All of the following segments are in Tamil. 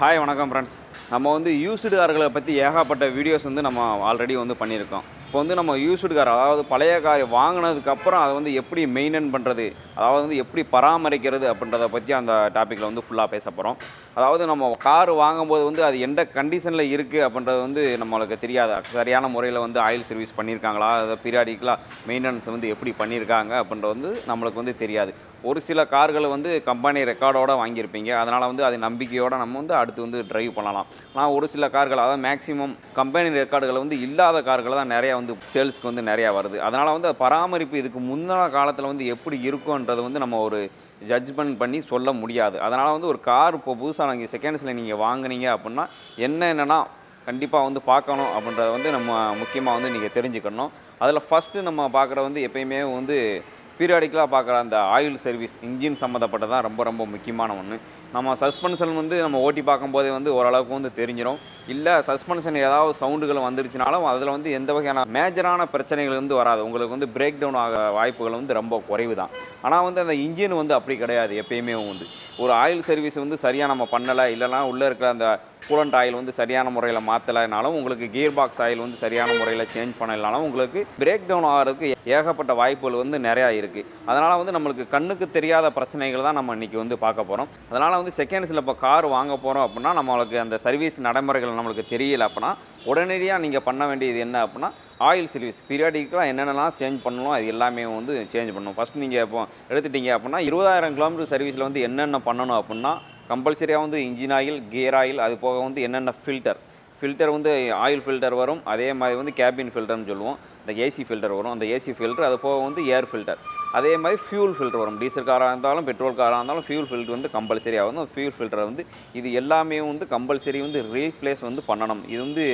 ஹாய் வணக்கம் ஃப்ரெண்ட்ஸ் நம்ம வந்து யூஸ்டு கார்களை பற்றி ஏகப்பட்ட வீடியோஸ் வந்து நம்ம ஆல்ரெடி வந்து பண்ணியிருக்கோம். இப்போ வந்து நம்ம யூஸ்டு கார் அதாவது பழைய கார் வாங்கினதுக்கப்புறம் அதை வந்து எப்படி மெயின்டைன் பண்ணுறது அதாவது வந்து எப்படி பராமரிக்கிறது அப்படின்றத பற்றி அந்த டாப்பிக்கில் வந்து ஃபுல்லாக பேச போகிறோம் அதாவது நம்ம கார் வாங்கும்போது வந்து அது எந்த கண்டிஷனில் இருக்குது அப்படின்றது வந்து நம்மளுக்கு தெரியாது. சரியான முறையில் வந்து ஆயில் சர்வீஸ் பண்ணியிருக்காங்களா அதை பீரியாடிக்கலாக மெயின்டெனன்ஸ் வந்து எப்படி பண்ணியிருக்காங்க அப்படின்றது வந்து நம்மளுக்கு வந்து தெரியாது. ஒரு சில கார்களை வந்து கம்பெனி ரெக்கார்டோட வாங்கியிருப்பீங்க. அதனால் வந்து அது நம்பிக்கையோடு நம்ம வந்து அடுத்து வந்து ட்ரைவ் பண்ணலாம். ஆனால் ஒரு சில கார்கள் அதாவது மேக்ஸிமம் கம்பெனி ரெக்கார்டுகள் வந்து இல்லாத கார்களை தான் நிறையா வந்து சேல்ஸ்க்கு வந்து நிறையா வருது. அதனால் வந்து பராமரிப்பு இதுக்கு முந்தின காலத்தில் வந்து எப்படி இருக்கும்ன்றது வந்து நம்ம ஒரு ஜட்ஜ்மெண்ட் பண்ணி சொல்ல முடியாது. அதனால் வந்து ஒரு கார் இப்போ புதுசாக நீங்கள் செகண்ட்ஸில் நீங்கள் வாங்கினீங்க அப்படின்னா என்னென்னா கண்டிப்பாக வந்து பார்க்கணும் அப்படின்றத வந்து நம்ம முக்கியமாக வந்து நீங்கள் தெரிஞ்சுக்கணும். அதில் ஃபஸ்ட்டு நம்ம பார்க்குற வந்து எப்பயுமே வந்து பீரியாடிக்கலாக பார்க்குற அந்த ஆயில் சர்வீஸ் இன்ஜின் சம்மந்தப்பட்டதான் ரொம்ப ரொம்ப முக்கியமான ஒன்று நம்ம சஸ்பென்ஷன் வந்து நம்ம ஓட்டி பார்க்கும்போதே வந்து ஓரளவுக்கு வந்து தெரிஞ்சிடும் இல்லை சஸ்பென்ஷன் ஏதாவது சவுண்டுகள் வந்துருச்சுனாலும் அதில் வந்து எந்த வகையான மேஜரான பிரச்சனைகள் வந்து வராது. உங்களுக்கு வந்து பிரேக் டவுன் ஆக வாய்ப்புகள் வந்து ரொம்ப குறைவு தான் ஆனால் வந்து அந்த இன்ஜின் வந்து அப்படி கிடையாது எப்பயுமே வந்து. ஒரு ஆயில் சர்வீஸ் வந்து சரியாக நம்ம பண்ணலை இல்லைனா உள்ளே இருக்கிற அந்த கூலண்ட் ஆயில் வந்து சரியான முறையில் மாற்றலைனாலும் உங்களுக்கு கியர் பாக்ஸ் ஆயில் வந்து சரியான முறையில் சேஞ்ச் பண்ணலைனாலும் உங்களுக்கு பிரேக் டவுன் ஆகிறதுக்கு ஏகப்பட்ட வாய்ப்புகள் வந்து நிறையா இருக்குது அதனால் வந்து நம்மளுக்கு கண்ணுக்கு தெரியாத பிரச்சனைகள் தான் நம்ம இன்றைக்கி வந்து பார்க்க போகிறோம் அதனால் வந்து செகண்ட்ஸில் இப்போ கார் வாங்க போகிறோம் அப்படின்னா நம்மளுக்கு அந்த சர்வீஸ் நடைமுறைகள் நம்மளுக்கு தெரியல அப்படின்னா உடனடியாக நீங்கள் பண்ண வேண்டியது என்ன அப்படின்னா ஆயில் சர்வீஸ் பீரியாடிக்கலாக என்னென்னலாம் சேஞ்ச் பண்ணணும் அது எல்லாமே வந்து சேஞ்ச் பண்ணணும். ஃபஸ்ட் நீங்கள் இப்போ எடுத்துட்டீங்க அப்படின்னா இருபதாயிரம் கிலோமீட்டர் சர்வீஸில் வந்து என்னென்ன பண்ணணும் அப்படின்னா கம்பல்சரியாக வந்து இன்ஜின் ஆயில் கியர் ஆயில் அது போக வந்து என்னென்ன ஃபில்டர் ஃபில்டர் வந்து ஆயில் ஃபில்டர் வரும் அதே மாதிரி வந்து கேபின் ஃபில்டர்னு சொல்லுவோம். இந்த ஏசி ஃபில்டர் வரும். அந்த ஏசி ஃபில்டர் அது போக வந்து ஏர் ஃபில்டர் அதே மாதிரி ஃபியூல் ஃபில்டர் வரும். டீசல் காராக இருந்தாலும் பெட்ரோல் காராக இருந்தாலும் ஃபியூல் ஃபில்டர் வந்து கம்பல்சரி ஆகும் அந்த ஃபியூல் ஃபில்டர் வந்து இது எல்லாமே வந்து கம்பல்சரி வந்து ரீப்ளேஸ் வந்து பண்ணணும். இது வந்து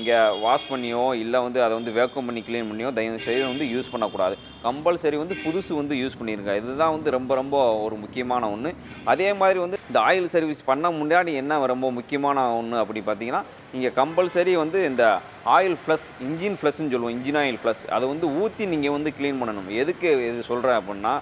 இங்கே வாஷ் பண்ணியோ இல்லை வந்து அதை வந்து வேக்கம் பண்ணி க்ளீன் பண்ணியோ தயவு செய்து வந்து யூஸ் பண்ணக்கூடாது. கம்பல்சரி வந்து புதுசு வந்து யூஸ் பண்ணியிருங்க இதுதான் வந்து ரொம்ப ரொம்ப ஒரு முக்கியமான ஒன்று அதே மாதிரி வந்து இந்த ஆயில் சர்வீஸ் பண்ண முன்னாடி என்ன ரொம்ப முக்கியமான ஒன்று அப்படி பார்த்தீங்கன்னா நீங்கள் கம்பல்சரி வந்து இந்த ஆயில் ஃப்ளஸ் இன்ஜின் ஃப்ளஸ்ன்னு சொல்லுவோம் இன்ஜின் ஆயில் ஃப்ளஸ் அதை வந்து ஊற்றி நீங்கள் வந்து க்ளீன் பண்ணணும். எதுக்கு இது சொல்கிறேன் அப்படின்னா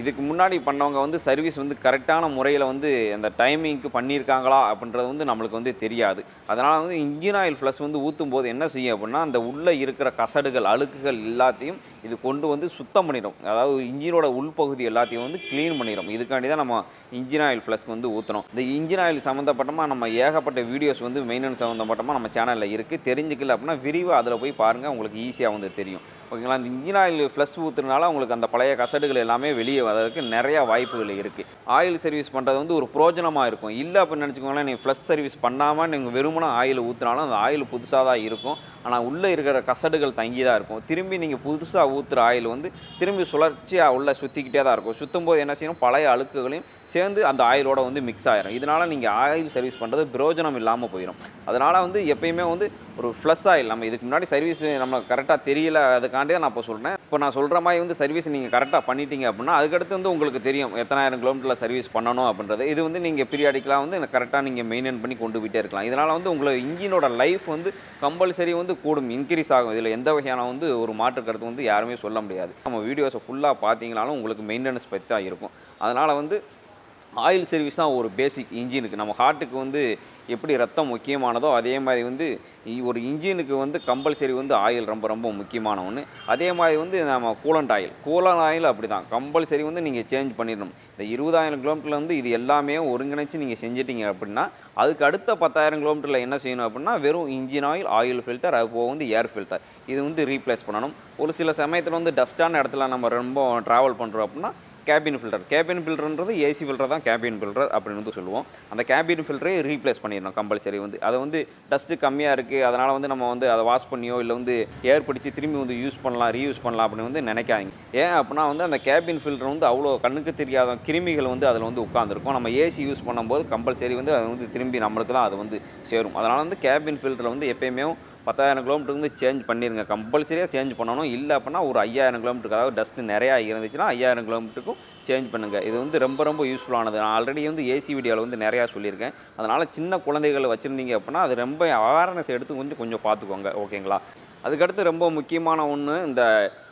இதுக்கு முன்னாடி பண்ணவங்க வந்து சர்வீஸ் வந்து கரெக்டான முறையில் வந்து அந்த டைமிங்க்கு பண்ணியிருக்காங்களா அப்படின்றது வந்து நம்மளுக்கு வந்து தெரியாது. அதனால் வந்து இன்ஜின் ஆயில் ஃப்ளஷ் வந்து ஊற்றும் போது என்ன செய்யும் அப்படின்னா அந்த உள்ளே இருக்கிற கசடுகள் அழுக்குகள் எல்லாத்தையும் இது கொண்டு வந்து சுத்தம் பண்ணிடும். அதாவது இன்ஜினோட உள்பகுதி எல்லாத்தையும் வந்து க்ளீன் பண்ணிடும். இதுக்காண்டி தான் நம்ம இன்ஜின் ஆயில் ஃப்ளஸ்க்கு வந்து ஊற்றணும் இந்த இன்ஜின் ஆயில் சம்மந்தப்பட்டமாக நம்ம ஏகப்பட்ட வீடியோஸ் வந்து மெயின்டெனன்ஸ் சம்மந்தப்பட்டமாக நம்ம சேனலில் இருக்குது தெரிஞ்சுக்கல அப்படின்னா விரிவாக அதில் போய் பாருங்கள் உங்களுக்கு ஈஸியாக வந்து தெரியும். ஓகேங்களா? அந்த இன்ஜின் ஆயில் ஃப்ளஷ் ஊற்றுறதுனால உங்களுக்கு அந்த பழைய கசடுகள் எல்லாமே வெளியே வரதுக்கு நிறையா வாய்ப்புகள் இருக்குது ஆயில் சர்வீஸ் பண்ணுறது வந்து ஒரு பிரோஜனமாக இருக்கும். இல்லை அப்படின்னு நினச்சிக்கோங்களேன் நீங்கள் ஃப்ளஷ் சர்வீஸ் பண்ணாமல் நீங்கள் வெறுமனா ஆயில் ஊற்றுனாலும் அந்த ஆயில் புதுசாக தான் இருக்கும். ஆனால் உள்ளே இருக்கிற கசடுகள் தங்கி தான் இருக்கும். திரும்பி நீங்கள் புதுசாக ஊற்றுற ஆயில் வந்து திரும்பி சுழற்சியாக உள்ளே சுற்றிக்கிட்டே தான் இருக்கும். சுற்றும் போது என்ன செய்யணும்? பழைய அழுக்குகளையும் சேர்ந்து அந்த ஆயிலோட வந்து மிக்ஸ் ஆயிரும். இதனால் நீங்கள் ஆயில் சர்வீஸ் பண்ணுறது பிரயோஜனம் இல்லாமல் போயிடும் அதனால் வந்து எப்பயுமே வந்து ஒரு ஃப்ளஷ் ஆயில் நம்ம இதுக்கு முன்னாடி சர்வீஸ் நம்ம கரெக்டாக தெரியல அதுக்கு அதுக்காண்டி தான் நான் இப்போ சொல்கிறேன் இப்போ நான் சொல்கிற மாதிரி வந்து சர்வீஸ் நீங்கள் கரெக்டாக பண்ணிட்டீங்க அப்படின்னா அதுக்கடுத்து வந்து உங்களுக்கு தெரியும் எத்தனாயிரம் கிலோமீட்டரில் சர்வீஸ் பண்ணணும் அப்படின்றது. இது வந்து நீங்கள் பீரியாடிக்கலாக வந்து கரெக்டாக நீங்கள் மெயின்டைன் பண்ணி கொண்டு போயிட்டே இருக்கலாம். இதனால் வந்து உங்களை இன்ஜினோட லைஃப் வந்து கம்பல்சரி வந்து கூடும் இன்க்ரீஸ் ஆகும். இதில் எந்த வகையான வந்து ஒரு மாற்று கருத்து வந்து யாருமே சொல்ல முடியாது. நம்ம வீடியோஸை ஃபுல்லாக பார்த்தீங்கனாலும் உங்களுக்கு மெயின்டெனன்ஸ் பற்றி தான் இருக்கும். அதனால் வந்து ஆயில் சர்வீஸ் தான் ஒரு பேசிக் இன்ஜினுக்கு நம்ம ஹார்ட்டுக்கு வந்து எப்படி ரத்தம் முக்கியமானதோ அதே மாதிரி வந்து ஒரு இன்ஜினுக்கு வந்து கம்பல்சரி வந்து ஆயில் ரொம்ப ரொம்ப முக்கியமான ஒன்று அதே மாதிரி வந்து நம்ம கூலண்ட் ஆயில் கூலண்ட் ஆயில் அப்படி தான் கம்பல்சரி வந்து நீங்கள் சேஞ்ச் பண்ணிடணும். இந்த இருபதாயிரம் கிலோமீட்டரில் வந்து இது எல்லாமே ஒருங்கிணைச்சு நீங்கள் செஞ்சிட்டிங்க அப்படின்னா அதுக்கு அடுத்த பத்தாயிரம் கிலோமீட்டரில் என்ன செய்யணும் அப்படின்னா வெறும் இன்ஜின் ஆயில் ஆயில் ஃபில்டர் அது போக வந்து ஏர் ஃபில்டர் இது வந்து ரீப்ளேஸ் பண்ணணும். ஒரு சில சமயத்தில் வந்து டஸ்ட்டான இடத்துல நம்ம ரொம்ப ட்ராவல் பண்ணுறோம் அப்படின்னா கேபின் ஃபில்டர் கேபின் ஃபில்டர்ன்றது ஏசி ஃபில்டர் தான் கேபின் ஃபில்டர் அப்படின்னு வந்து சொல்லுவோம். அந்த கேபின் ஃபில்டரை ரீப்ளேஸ் பண்ணிடணும் கம்பல்சரி வந்து. அதை வந்து டஸ்ட்டு கம்மியாக இருக்குது அதனால் வந்து நம்ம வந்து அதை வாஷ் பண்ணியோ இல்லை வந்து ஏர் பிடிச்சி திரும்பி வந்து யூஸ் பண்ணலாம் ரீயூஸ் பண்ணலாம் அப்படின்னு வந்து நினைக்காதீங்க. ஏன் அப்படின்னா வந்து அந்த கேபின் ஃபில்டர் வந்து அவ்வளோ கண்ணுக்கு தெரியாத கிருமிகள் வந்து அதில் வந்து உட்காந்துருக்கும் நம்ம ஏசி யூஸ் பண்ணும்போது கம்பல்சரி வந்து அது வந்து திரும்பி நம்மளுக்கு தான் அது வந்து சேரும். அதனால் வந்து கேபின் ஃபில்டரை வந்து எப்பயுமே பத்தாயிரம் கிலோமீட்டருக்கு வந்து சேஞ்ச் பண்ணிடுங்க கம்பல்சரியாக சேஞ்ச் பண்ணணும். இல்லை அப்படின்னா ஒரு ஐயாயிரம் கிலோமீட்டருக்கு அதாவது டஸ்ட்டு நிறையா இருந்துச்சுன்னா ஐயாயிரம் கிலோமீட்டருக்கும் சேஞ்ச் பண்ணுங்கள் இது வந்து ரொம்ப ரொம்ப யூஸ்ஃபுல்லானது நான் ஆல்ரெடி வந்து ஏசி வீடியோவில் வந்து நிறையா சொல்லியிருக்கேன். அதனால் சின்ன குழந்தைகளை வச்சுருந்தீங்க அப்படின்னா அது ரொம்ப அவேர்னஸ் எடுத்து கொஞ்சம் கொஞ்சம் பார்த்துக்கோங்க. ஓகேங்களா அதுக்கடுத்து ரொம்ப முக்கியமான ஒன்று இந்த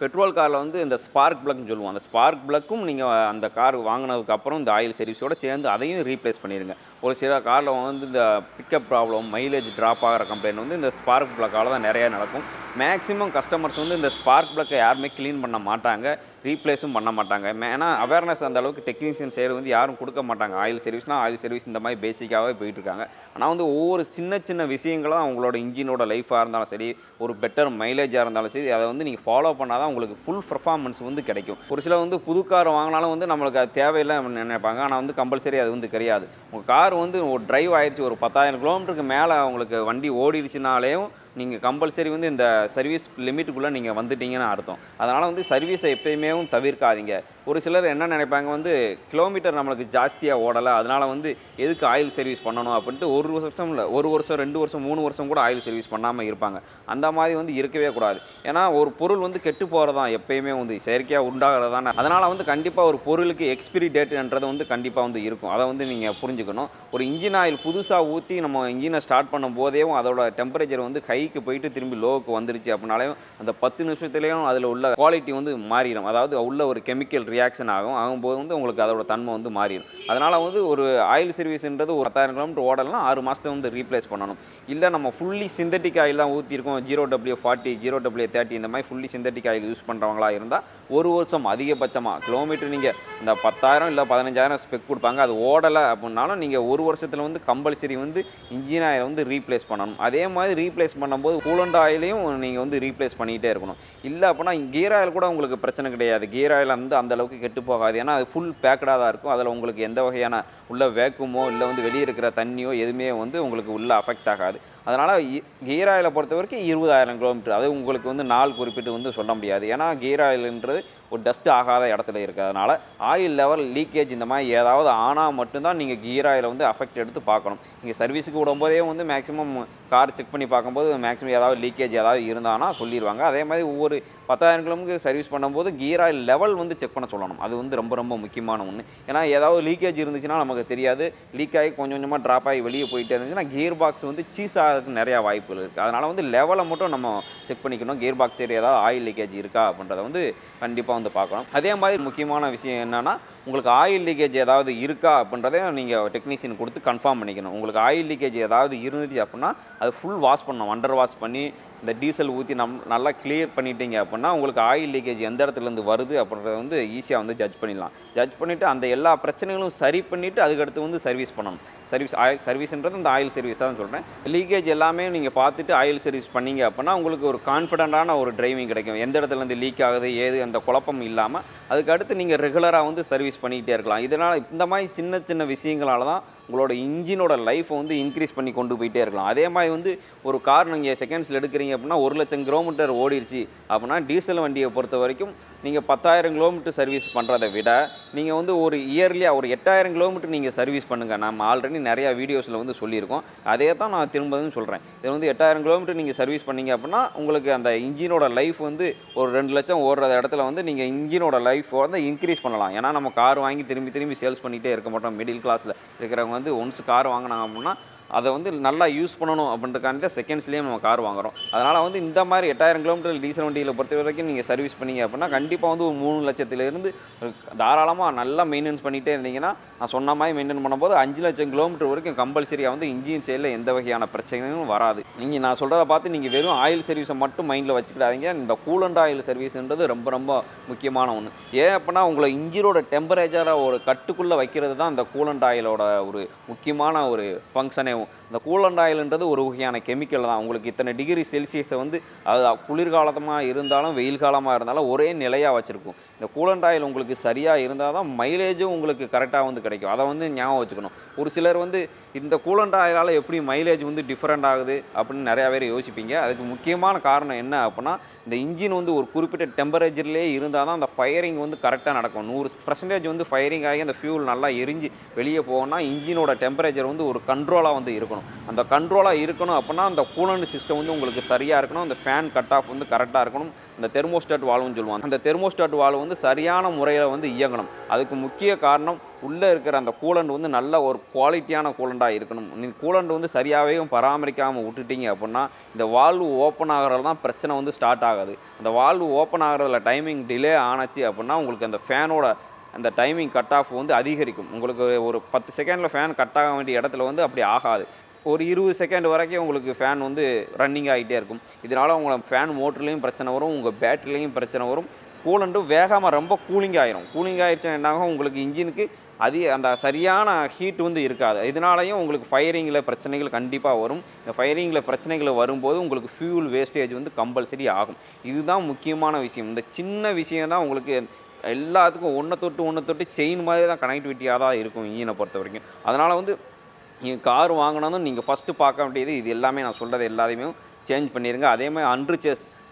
பெட்ரோல் காரில் வந்து இந்த ஸ்பார்க் பிளக்னு சொல்லுவோம். அந்த ஸ்பார்க் பிளக்கும் நீங்கள் அந்த கார் வாங்கினதுக்கு அப்புறம் இந்த ஆயில் சர்வீஸோட சேர்ந்து அதையும் ரீப்ளேஸ் பண்ணிடுங்க ஒரு சில காரில் வந்து இந்த பிக்கப் ப்ராப்ளம் மைலேஜ் ட்ராப் ஆகிற கம்ப்ளைண்ட் வந்து இந்த ஸ்பார்க் பிளக்கால் தான் நிறையா நடக்கும். மேக்ஸிமம் கஸ்டமர்ஸ் வந்து இந்த ஸ்பார்க் பிளக்கை யாருமே க்ளீன் பண்ண மாட்டாங்க. ரீப்ளேஸும் பண்ண மாட்டாங்க. ஏன்னா அவேர்னஸ் அந்த அளவுக்கு டெக்னீஷியன் சைடு வந்து யாரும் கொடுக்க மாட்டாங்க. ஆயில் சர்வீஸ்னால் ஆயில் சர்வீஸ் இந்த மாதிரி பேசிக்காகவே போயிட்டுருக்காங்க. ஆனால் வந்து ஒவ்வொரு சின்ன சின்ன விஷயங்களும் அவங்களோட இன்ஜினோட லைஃபாக இருந்தாலும் சரி ஒரு பெட்டர் மைலேஜாக இருந்தாலும் சரி அதை வந்து நீங்கள் ஃபாலோ பண்ணால் தான் உங்களுக்கு ஃபுல் பர்ஃபார்மன்ஸ் வந்து கிடைக்கும். ஒரு சில வந்து புது கார் வாங்கினாலும் வந்து நம்மளுக்கு அது தேவையில்லை நினைப்பாங்க. ஆனால் வந்து கம்பல்சரி அது வந்து கிடையாது. உங்கள் கார் வந்து ஒரு டிரைவ் ஆயிடுச்சு ஒரு பத்தாயிரம் கிலோமீட்டருக்கு மேலே உங்களுக்கு வண்டி ஓடிடுச்சுனாலேயும் நீங்கள் கம்பல்சரி வந்து இந்த சர்வீஸ் லிமிட்டுக்குள்ளே நீங்கள் வந்துட்டீங்கன்னு அர்த்தம். அதனால் வந்து சர்வீஸை எப்பயுமே தவிர்க்காதீங்க. ஒரு சிலர் என்ன நினைப்பாங்க வந்து கிலோமீட்டர் நம்மளுக்கு ஜாஸ்தியாக ஓடலை அதனால் வந்து எதுக்கு ஆயில் சர்வீஸ் பண்ணணும் அப்படின்ட்டு ஒரு வருஷம் இல்லை ஒரு வருஷம் ரெண்டு வருஷம் மூணு வருஷம் கூட ஆயில் சர்வீஸ் பண்ணாமல் இருப்பாங்க. அந்த மாதிரி வந்து இருக்கவே கூடாது. ஏன்னா ஒரு பொருள் வந்து கெட்டு போகிறதான் எப்பயுமே வந்து செயற்கையாக உண்டாகிறது தானே அதனால் வந்து கண்டிப்பாக ஒரு பொருளுக்கு எக்ஸ்பிரி டேட்டுன்றது வந்து கண்டிப்பாக வந்து இருக்கும். அதை வந்து நீங்கள் புரிஞ்சுக்கணும். ஒரு இன்ஜின் ஆயில் புதுசாக ஊற்றி நம்ம இன்ஜினை ஸ்டார்ட் பண்ணும் போதேவும் அதோட டெம்பரேச்சர் வந்து ஹை ஹைக்கு போயிட்டு திரும்பி லோவுக்கு வந்துருச்சு அப்படின்னாலேயும் அந்த பத்து நிமிஷத்துலேயும் அதில் உள்ள குவாலிட்டி வந்து மாறிடும். அதாவது உள்ள ஒரு கெமிக்கல் ரியாக்ஷன் ஆகும். ஆகும்போது வந்து உங்களுக்கு அதோட தன்மை வந்து மாறிடும். அதனால் வந்து ஒரு ஆயில் சர்வீஸ்ன்றது ஒரு பத்தாயிரம் கிலோமீட்டர் ஓடலாம் ஆறு மாதத்தை வந்து ரீப்ளேஸ் பண்ணணும். இல்லை நம்ம ஃபுல்லி சிந்தட்டிக் ஆயில் தான் ஊற்றிருக்கோம் zero W forty zero W thirty இந்த மாதிரி ஃபுல்லி சிந்தட்டிக் ஆயில் யூஸ் பண்ணுறவங்களா இருந்தால் ஒரு வருஷம் அதிகபட்சமாக கிலோமீட்டர் நீங்கள் இந்த பத்தாயிரம் இல்லை பதினஞ்சாயிரம் ஸ்பெக் கொடுப்பாங்க. அது ஓடலை அப்படின்னாலும் நீங்கள் ஒரு வருஷத்தில் வந்து கம்பல்சரி வந்து இன்ஜின் ஆயில் வந்து ரீப்ளேஸ் பண்ணணும். அதே மாதிரி ரீப்ளேஸ் பண்ண பண்ணும்போது கூலண்ட் ஆயிலையும் நீங்கள் வந்து ரீப்ளேஸ் பண்ணிகிட்டே இருக்கணும். இல்லை அப்படின்னா கியர் ஆயில் கூட உங்களுக்கு பிரச்சனை கிடையாது. கியர் ஆயில் வந்து அந்த அளவுக்கு கெட்டு போகாது. ஏன்னா அது ஃபுல் பேக்கடாக தான் இருக்கும். அதில் உங்களுக்கு எந்த வகையான உள்ள வேக்குமோ இல்லை வந்து வெளியே இருக்கிற தண்ணியோ எதுவுமே வந்து உங்களுக்கு உள்ளே அஃபெக்ட் ஆகாது. அதனால் கியர் ஆயிலை பொறுத்த வரைக்கும் இருபதாயிரம் கிலோமீட்டர் அது உங்களுக்கு வந்து நாள் குறிப்பிட்டு வந்து சொல்ல முடியாது. ஏன்னா கியர் ஆயில்ன்றது ஒரு டஸ்ட் ஆகாத இடத்துல இருக்கிறதுனால ஆயில் லெவல் லீக்கேஜ் இந்த மாதிரி ஏதாவது ஆனால் மட்டும்தான் நீங்கள் கியர் ஆயிலை வந்து அஃபெக்ட் எடுத்து பார்க்கணும். நீங்கள் சர்வீஸுக்கு விடும்போதே வந்து மேக்ஸிமம் கார் செக் பண்ணி பார்க்கும்போது மேக்ஸிமம் ஏதாவது லீக்கேஜ் ஏதாவது இருந்தானா சொல்லிடுவாங்க அதே மாதிரி ஒவ்வொரு பத்தாயிரம் கிலோமீட்டர் சர்வீஸ் பண்ணும்போது கியர் ஆயில் லெவல் வந்து செக் பண்ண சொல்லணும். அது வந்து ரொம்ப ரொம்ப முக்கியமான ஒன்று ஏன்னா ஏதாவது லீக்கேஜ் இருந்துச்சுன்னா நமக்கு தெரியாது. லீக் ஆகி கொஞ்சம் கொஞ்சமாக ட்ராப் ஆகி வெளியே போயிட்டே இருந்துச்சுன்னா கியர் பாக்ஸ் வந்து சீஸ் ஆகிறதுக்கு நிறையா வாய்ப்புகள் இருக்குது அதனால் வந்து லெவலை மட்டும் நம்ம செக் பண்ணிக்கணும். கியர் பாக்ஸ் சைடு ஏதாவது ஆயில் லீக்கேஜ் இருக்கா அப்படின்றத வந்து கண்டிப்பாக வந்து பார்க்கணும். அதே மாதிரி முக்கியமான விஷயம் என்னென்னா உங்களுக்கு ஆயில் லீக்கேஜ் ஏதாவது இருக்கா அப்படின்றத நீங்கள் டெக்னீஷியன் கொடுத்து கன்ஃபார்ம் பண்ணிக்கணும். உங்களுக்கு ஆயில் லீக்கேஜ் ஏதாவது இருந்துச்சு அப்படின்னா அது ஃபுல் வாஷ் பண்ணணும். அண்டர் வாஷ் பண்ணி இந்த டீசல் ஊற்றி நம் நல்லா கிளியர் பண்ணிட்டீங்க அப்படின்னா உங்களுக்கு ஆயில் லீக்கேஜ் எந்த இடத்துலேருந்து வருது அப்படின்றத வந்து ஈஸியாக வந்து ஜட்ஜ் பண்ணிடலாம். ஜட்ஜ் பண்ணிவிட்டு அந்த எல்லா பிரச்சனைகளும் சரி பண்ணிவிட்டு அதுக்கடுத்து வந்து சர்வீஸ் பண்ணணும். சர்வீஸ் ஆயில் சர்வீஸ்ன்றது இந்த ஆயில் சர்வீஸ் தான் சொல்கிறேன் லீக்கேஜ் எல்லாமே நீங்கள் பார்த்துட்டு ஆயில் சர்வீஸ் பண்ணீங்க அப்படின்னா உங்களுக்கு ஒரு கான்ஃபிடண்ட்டான ஒரு டிரைவிங் கிடைக்கும். எந்த இடத்துலேருந்து லீக் ஆகுது ஏது அந்த குழப்பம் இல்லாமல் அதுக்கு அடுத்து நீங்கள் ரெகுலராக வந்து சர்வீஸ் பண்ணிக்கிட்டே இருக்கலாம். இதனால் இந்த மாதிரி சின்ன சின்ன விஷயங்களால தான் உங்களோட இன்ஜினோட லைஃப்பை வந்து இன்க்ரீஸ் பண்ணி கொண்டு போயிட்டே இருக்கலாம். அதே மாதிரி வந்து ஒரு கார் நீங்கள் செகண்ட்ஸில் எடுக்கிறீங்க அப்படின்னா ஒரு லட்சம் கிலோமீட்டர் ஓடிடுச்சு அப்படின்னா டீசல் வண்டியை பொறுத்த வரைக்கும் நீங்கள் பத்தாயிரம் கிலோமீட்டர் சர்வீஸ் பண்ணுறதை விட நீங்கள் வந்து ஒரு இயர்லியாக ஒரு எட்டாயிரம் கிலோமீட்டர் நீங்கள் சர்வீஸ் பண்ணுங்கள் நம்ம ஆல்ரெடி நிறையா வீடியோஸில் வந்து சொல்லியிருக்கோம். அதே தான் நான் திரும்பவும் சொல்கிறேன் இது வந்து எட்டாயிரம் கிலோமீட்டர் நீங்கள் சர்வீஸ் பண்ணீங்க அப்படின்னா உங்களுக்கு அந்த இன்ஜினோட லைஃப் வந்து ஒரு ரெண்டு லட்சம் ஓடுற இடத்துல வந்து நீங்கள் இன்ஜினோட லைஃப் வந்து இன்க்ரீஸ் பண்ணலாம். ஏன்னா நம்ம கார் வாங்கி திரும்பி திரும்பி சேல்ஸ் பண்ணிகிட்டே இருக்க மாட்டோம். மிடில் கிளாஸில் இருக்கிறவங்க வந்து ஒன்ஸ் கார் வாங்கினாங்க அப்படின்னா அதை வந்து நல்லா யூஸ் பண்ணணும் அப்படின்றக்காண்டி செகண்ட்ஸ்லேயே நம்ம கார் வாங்குறோம். அதனால் வந்து இந்த மாதிரி எட்டாயிரம் கிலோமீட்டர் டீசல் வண்டியில் பொறுத்த வரைக்கும் நீங்கள் சர்வீஸ் பண்ணீங்க அப்படின்னா கண்டிப்பாக வந்து ஒரு மூணு லட்சத்துலேருந்து தாராளமாக நல்லா மெயின்டெனன்ஸ் பண்ணிகிட்டே இருந்தீங்கன்னா நான் சொன்ன மாதிரி மெயின்டைன் பண்ணும்போது அஞ்சு லட்சம் கிலோமீட்டர் வரைக்கும் கம்பல்சரியாக வந்து இன்ஜின் சைடில் எந்த வகையான பிரச்சனையும் வராது. நீங்கள் நான் சொல்கிறத பார்த்து நீங்கள் வெறும் ஆயில் சர்வீஸை மட்டும் மைண்டில் வச்சுக்கிடாதீங்க. இந்த கூலண்ட் ஆயில் சர்வீஸ்ன்றது ரொம்ப ரொம்ப முக்கியமான ஒன்று ஏன் அப்படின்னா உங்களை இன்ஜினோட டெம்பரேச்சரை ஒரு கட்டுக்குள்ளே வைக்கிறது தான் இந்த கூலண்ட் ஆயிலோட ஒரு முக்கியமான ஒரு ஃபங்க்ஷனே 경우 இந்த கூலண்ட் ஆயில்ன்றது ஒரு வகையான கெமிக்கல் தான். உங்களுக்கு இத்தனை டிகிரி செல்சியஸை வந்து அது குளிர்காலமாக இருந்தாலும் வெயில் காலமாக இருந்தாலும் ஒரே நிலையாக வச்சுருக்கும். இந்த கூலண்ட் ஆயில் உங்களுக்கு சரியாக இருந்தால் தான் மைலேஜும் உங்களுக்கு கரெக்டாக வந்து கிடைக்கும். அதை வந்து ஞாபகம் வச்சுக்கணும். ஒரு சிலர் வந்து இந்த கூலண்ட் ஆயிலால் எப்படி மைலேஜ் வந்து டிஃப்ரெண்ட் ஆகுது அப்படின்னு நிறையா பேர் யோசிப்பீங்க. அதுக்கு முக்கியமான காரணம் என்ன அப்படின்னா இந்த இன்ஜின் வந்து ஒரு குறிப்பிட்ட டெம்பரேச்சர்லேயே இருந்தால் தான் அந்த ஃபயரிங் வந்து கரெக்டாக நடக்கும். நூறு பர்சன்டேஜ் வந்து ஃபயரிங் ஆகி அந்த ஃபியூல் நல்லா எரிஞ்சு வெளியே போகணும்னா இன்ஜினோட டெம்பரேச்சர் வந்து ஒரு கண்ட்ரோலாக வந்து வந்து இருக்கணும். அந்த கண்ட்ரோலாக இருக்கணும் அப்படின்னா அந்த கூலண்ட் சிஸ்டம் வந்து உங்களுக்கு சரியாக இருக்கணும். அந்த ஃபேன் கட் ஆஃப் வந்து கரெக்டாக இருக்கணும். இந்த தெர்மோஸ்டாட் வால்வுன்னு சொல்லுவாங்க. அந்த தெர்மோஸ்டாட் வால்வு வந்து சரியான முறையில் வந்து இயங்கணும். அதுக்கு முக்கிய காரணம் உள்ளே இருக்கிற அந்த கூலண்ட் வந்து நல்ல ஒரு குவாலிட்டியான கூலண்டாக இருக்கணும். நீங்கள் கூலண்ட் வந்து சரியாகவே பராமரிக்காமல் விட்டுட்டீங்க அப்படின்னா இந்த வால்வு ஓப்பன் ஆகிறதுல தான் பிரச்சனை வந்து ஸ்டார்ட் ஆகுது. அந்த வால்வு ஓப்பன் ஆகிறதுல டைமிங் டிலே ஆனச்சு அப்படின்னா உங்களுக்கு அந்த ஃபேனோட அந்த டைமிங் கட் ஆஃப் வந்து அதிகரிக்கும். உங்களுக்கு ஒரு பத்து செகண்டில் ஃபேன் கட் ஆக வேண்டிய இடத்துல வந்து அப்படி ஆகாது. ஒரு இருபது செகண்ட் வரைக்கும் உங்களுக்கு ஃபேன் வந்து ரன்னிங் ஆகிட்டே இருக்கும். இதனால் உங்களை ஃபேன் மோட்டர்லேயும் பிரச்சனை வரும் உங்கள் பேட்டரிலையும் பிரச்சனை வரும். கூலண்ட்டும் வேகமாக ரொம்ப கூலிங் ஆயிரும். கூலிங் ஆயிடுச்சுன்னா என்னாகும் உங்களுக்கு இன்ஜினுக்கு அதிக அந்த சரியான ஹீட் வந்து இருக்காது. இதனாலையும் உங்களுக்கு ஃபயரிங்கில் பிரச்சனைகள் கண்டிப்பாக வரும். இந்த ஃபயரிங்கில் பிரச்சனைகள் வரும்போது உங்களுக்கு ஃபியூல் வேஸ்டேஜ் வந்து கம்பல்சரி ஆகும். இதுதான் முக்கியமான விஷயம். இந்த சின்ன விஷயம் தான் உங்களுக்கு எல்லாத்துக்கும் ஒன்றை தொட்டு ஒன்று தொட்டு செயின் மாதிரி தான் கனெக்டிவிட்டியாக தான் இருக்கும் இன்ஜினை பொறுத்த வரைக்கும் அதனால் வந்து நீங்கள் கார் வாங்கினதும் நீங்கள் ஃபஸ்ட்டு பார்க்க வேண்டியது இது எல்லாமே நான் சொல்கிறது எல்லாத்தையுமே சேஞ்ச் பண்ணிடுங்க அதே மாதிரி அண்ட்ரு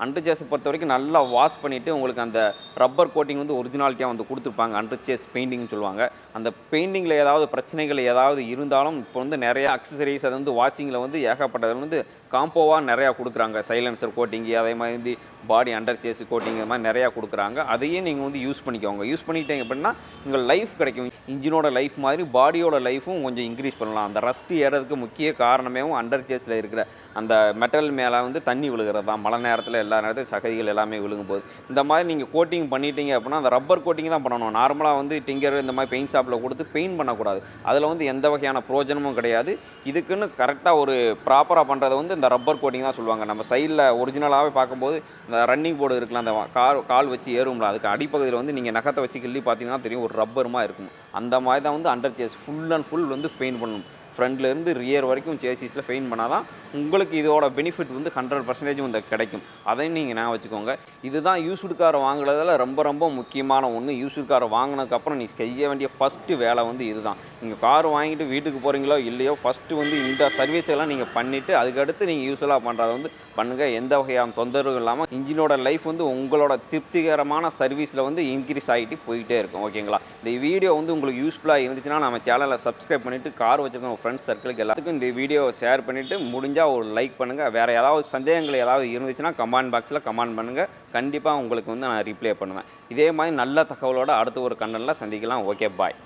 அண்டர் சேஸை பொறுத்த வரைக்கும் நல்லா வாஷ் பண்ணிவிட்டு உங்களுக்கு அந்த ரப்பர் கோட்டிங் வந்து ஒரிஜினாலிட்டியாக வந்து கொடுத்துருப்பாங்க. அண்டர் சேஸ் பெயிண்டிங்னு சொல்லுவாங்க. அந்த பெயிண்டிங்கில் ஏதாவது பிரச்சனைகள் ஏதாவது இருந்தாலும் இப்போ வந்து நிறைய அக்சசரிஸ் அது வந்து வாஷிங்கில் வந்து ஏகப்பட்டதில் வந்து காம்போவாக நிறையா கொடுக்குறாங்க. சைலன்சர் கோட்டிங் அதே மாதிரி வந்து பாடி அண்டர் சேஸ் கோட்டிங் இது மாதிரி நிறையா கொடுக்குறாங்க. அதையும் நீங்கள் வந்து யூஸ் பண்ணிக்கோங்க. யூஸ் பண்ணிட்டீங்க அப்படின்னா உங்கள் லைஃப் கிடைக்கும். இன்ஜினோட லைஃப் மாதிரி பாடியோட லைஃப்பும் கொஞ்சம் இன்க்ரீஸ் பண்ணலாம். அந்த ரஸ்ட் ஏறதுக்கு முக்கிய காரணமே அண்டர் சேஸில் இருக்கிற அந்த மெட்டல் மேலே வந்து தண்ணி விழுகிறது? தான் மழை நேரத்தில் எல்லா நேரத்தையும் சகதிகள் எல்லாமே விழுங்கும் போது இந்த மாதிரி நீங்கள் கோட்டிங் பண்ணிட்டீங்க அப்படின்னா அந்த ரப்பர் கோட்டிங் தான் பண்ணணும். நார்மலாக வந்து டிங்கர் இந்த மாதிரி பெயிண்ட் ஷாப்பில் கொடுத்து பெயிண்ட் பண்ணக்கூடாது. அதில் வந்து எந்த வகையான பிரோஜனமும் கிடையாது. இதுக்குன்னு கரெக்டாக ஒரு ப்ராப்பராக பண்ணுறது வந்து இந்த ரப்பர் கோட்டிங் தான் சொல்லுவாங்க. நம்ம சைடில் ஒரிஜினலாகவே பார்க்கும்போது இந்த ரன்னிங் போர்டு இருக்கலாம் அந்த கால் கால் வச்சு ஏறும்ல அதுக்கு அடிப்பகுதியில் வந்து நீங்கள் நகத்தை வச்சு கிள்ளி பார்த்தீங்கன்னா தெரியும் ஒரு ரப்பருமா இருக்கும். அந்த மாதிரி தான் வந்து under chassis full and full வந்து பெயிண்ட் பண்ணணும். ஃப்ரண்ட்லேருந்து ரியர் வரைக்கும் சேசிஸில் பெயிண்ட் பண்ணால் தான் உங்களுக்கு இதோட பெனிஃபிட் வந்து ஹண்ட்ரட் பர்சன்டேஜ் வந்து கிடைக்கும். அதையும் நீங்கள் நான் வச்சுக்கோங்க. இதுதான் யூஸ்டு கார் வாங்குறதுல ரொம்ப ரொம்ப முக்கியமான ஒன்று யூஸ்டு காரை வாங்கினதுக்கப்புறம் நீ செய்ய வேண்டிய ஃபஸ்ட்டு வேலை வந்து இதுதான். நீங்கள் கார் வாங்கிட்டு வீட்டுக்கு போகிறீங்களோ இல்லையோ ஃபஸ்ட்டு வந்து இந்த சர்வீஸ் எல்லாம் நீங்கள் பண்ணிவிட்டு அதுக்கடுத்து நீங்கள் யூஸ்ஃபுல்லாக பண்ணுறதை வந்து பண்ணுங்கள் எந்த வகையான தொந்தரவும் இல்லாமல் இன்ஜினோட லைஃப் வந்து உங்களோட திருப்திகரமான சர்வீஸில் வந்து இன்க்ரீஸ் ஆகிட்டு போயிட்டே இருக்கும். ஓகேங்களா இந்த வீடியோ வந்து உங்களுக்கு யூஸ்ஃபுல்லாக இருந்துச்சுன்னா நம்ம சேனலை சப்ஸ்கிரைப் பண்ணிவிட்டு கார் வச்சுருக்கோம் ஃப்ரெண்ட்ஸ் சர்க்கிளுக்கு எல்லாத்துக்கும் இந்த வீடியோவை ஷேர் பண்ணிவிட்டு முடிஞ்சால் ஒரு லைக் பண்ணுங்கள் வேறு ஏதாவது சந்தேகங்கள் ஏதாவது இருந்துச்சுன்னா கமெண்ட் பாக்ஸில் கமெண்ட் பண்ணுங்கள் கண்டிப்பாக உங்களுக்கு வந்து நான் ரிப்ளை பண்ணுவேன். இதே மாதிரி நல்ல தகவலோடு அடுத்த ஒரு கண்டனில் சந்திக்கலாம். Okay bye